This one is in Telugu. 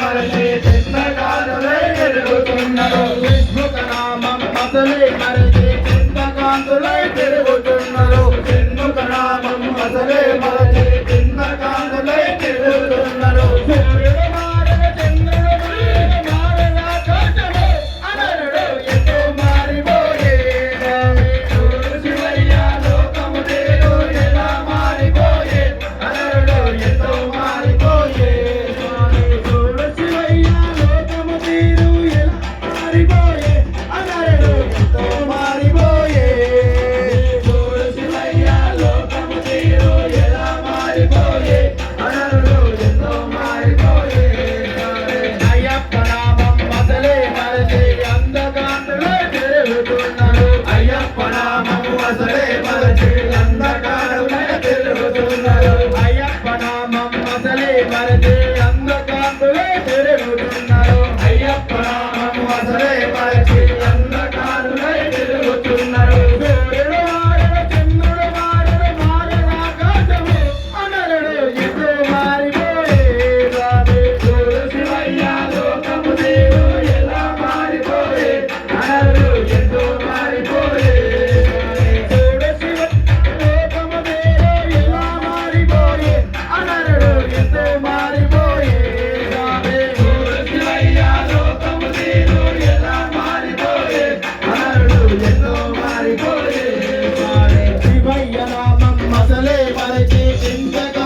మరసే చిన్న కాలమే పెరుగుతున్నారు నామం అసలే మరసే అసలే మరచి అంధకారమే తెలుగుతున్నారు అయ్యప్ప నామం అసలే మరచి அரசே செந்தக